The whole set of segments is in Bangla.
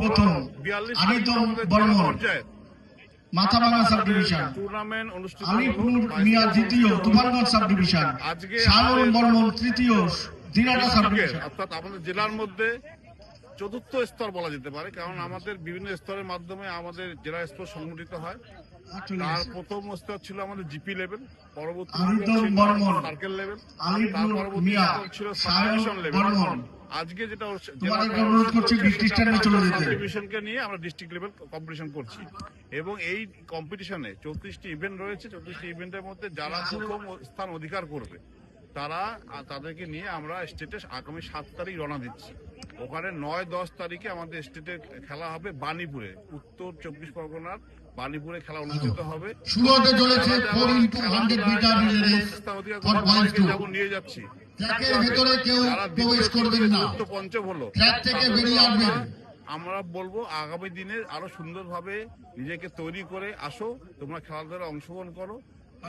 প্রথম বিয়াল্লিশ আনিতম বর্মন। মাথাভাঙা সাব ডিভিশন আলিপুর মিয়া দ্বিতীয় তুফানগঞ্জ সাব ডিভিশন বর্মন তৃতীয় দিনাটা সাব ডিভিশন অর্থাৎ আমাদের জেলার মধ্যে চতুর্থ স্তর বলা যেতে পারে কারণ আমাদের বিভিন্ন স্তরের মাধ্যমে আমাদের জেলা স্তর সংগঠিত হয়। তার প্রথম স্তর ছিল আমাদের জিপি লেভেল পরবর্তী সার্কেল লেভেল তার পরবর্তী ছিল লেভেল। আজকে যেটা অনুরোধ করছি নিয়ে আমরা ডিস্ট্রিক্ট লেভেল কম্পিটিশন করছি। এবং এই কম্পিটিশনে চৌত্রিশটি ইভেন্ট রয়েছে চৌত্রিশটি ইভেন্টের মধ্যে যারা প্রথম স্থান অধিকার করবে তারা তাদেরকে নিয়ে আমরা স্টেটে আগামী সাত তারিখ রওনা দিচ্ছি। ওখানে নয় দশ তারিখে আমাদের স্টেটে খেলা হবে বানিপুরে উত্তর চব্বিশ পরগনার বানিপুরে খেলা অনুষ্ঠিত হবে। যেমন নিয়ে যাচ্ছি। ট্র্যাকের ভেতরে কেউ প্রবেশ করবেন না। ট্র্যাক থেকে বেরিয়ে আসবেন। আমরা বলব আগামী দিনে আরও সুন্দরভাবে নিজেকে তৈরি করে আসো তোমরা খেলাধুলা অংশগ্রহণ করো।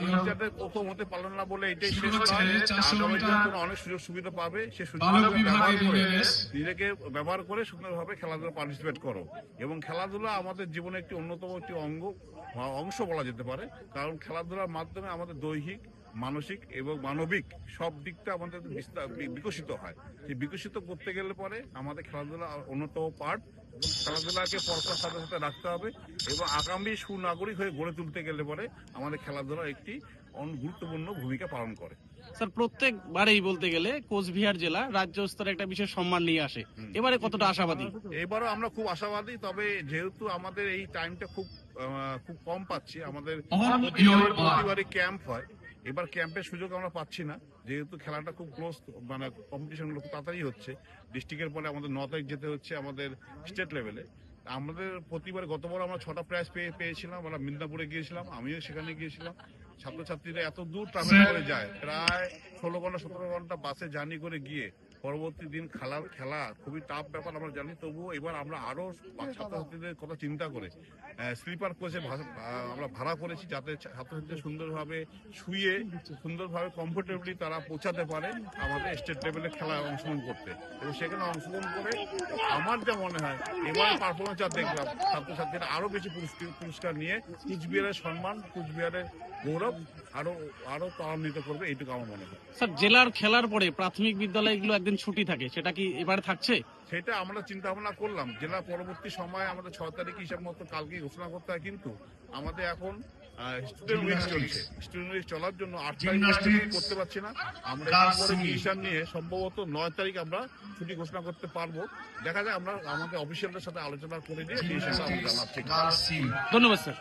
এইটাতে প্রথম হতে পারল না বলে এটাই শেষ নয় আগামী দিনে তোমরা অনেক সুযোগ সুবিধা পাবে। সে সুযোগ নিজেকে ব্যবহার করে সুন্দরভাবে খেলাধুলা পার্টিসিপেট করো। এবং খেলাধুলা আমাদের জীবনে একটি অন্যতম একটি অঙ্গ অংশ বলা যেতে পারে। কারণ খেলাধুলার মাধ্যমে আমাদের দৈহিক মানসিক এবং মানবিক সব দিকটা আমাদের বিকশিত হয়। সেই বিকশিত করতে গেলে পরে আমাদের খেলাধুলা অন্যতম পার্ট খেলাধুলাকে পরপর সাথে সাথে রাখতে হবে এবং আগামী সুনাগরিক হয়ে গড়ে তুলতে গেলে পরে আমাদের খেলাধুলা একটি গুরুত্বপূর্ণ ভূমিকা পালন করে। স্যার প্রত্যেকবারেই বলতে গেলে কোচবিহার জেলা রাজ্য স্তরে একটা বিশেষ সম্মান নিয়ে আসে। এবারে কতটা আশাবাদী? এবারও আমরা খুব আশাবাদী তবে যেহেতু আমাদের এই টাইমটা খুব আহ, খুব কম পাচ্ছি আমাদের প্রতিবার- ক্যাম্প হয়। এবার ক্যাম্পের সুযোগ আমরা পাচ্ছি না। যেহেতু খেলাটা খুব ক্লোজ মানে কম্পিটিশনগুলো খুব তাড়াতাড়ি হচ্ছে। ডিস্ট্রিক্টের পরে আমাদের ন তারিখ যেতে হচ্ছে আমাদের স্টেট লেভেলে আমাদের প্রতিবার গতবার আমরা ছটা প্রাইজ পেয়ে, পেয়েছিলাম, আমরা মিদনাপুরে গিয়েছিলাম, আমিও সেখানে গিয়েছিলাম। ছাত্রছাত্রীরা এত দূর ট্রাভেল করে যায়, প্রায় ষোলো ঘণ্টা, সতেরো ঘণ্টা বাসে জার্নি করে গিয়ে পরবর্তী দিন খেলার খেলা খুবই টাফ ব্যাপার আমরা জানি তবুও এবার আমরা আরও ছাত্রছাত্রীদের কথা চিন্তা করে। স্লিপার কোচে আমরা ভাড়া করেছি যাতে ছাত্রছাত্রীদের সুন্দরভাবে শুয়ে সুন্দরভাবে কমফোর্টেবলি তারা পৌঁছাতে পারে আমাদের স্টেট লেভেলে খেলায় অংশগ্রহণ করতে। এবং সেখানে অংশগ্রহণ করে আমার যা মনে হয় এবার পারফরমেন্স যা দেখলাম ছাত্রছাত্রীরা আরও বেশি পুরস্কার পুরস্কার নিয়ে কুচবিহারের সম্মান কুচবিহারের গৌরব আরও আরও ত্বরান্বিত করবে এইটুকু আমার মনে হয়। স্যার জেলার খেলার পরে প্রাথমিক বিদ্যালয়গুলো একদিন ছুটি থাকে সেটা কি এবারে থাকছে? সেটা আমরা চিন্তা ভাবনা করলাম। জেলা পরবর্তী সময় আমাদের ছ তারিখ হিসাব মতো কালকে ঘোষণা করতে হয় কিন্তু আমাদের এখন স্টুডেন্ট উইক চলছে। স্টুডেন্ট উইক চলার জন্য আট তারিখ আমরা করতে পারছি না। আমরা। ডিসিশন নিয়ে। সম্ভবত নয় তারিখ আমরা ছুটি ঘোষণা করতে পারব। দেখা যায় আমরা আমাদের অফিসিয়ালদের সাথে আলোচনা করে নিয়ে জানাচ্ছি। ধন্যবাদ স্যার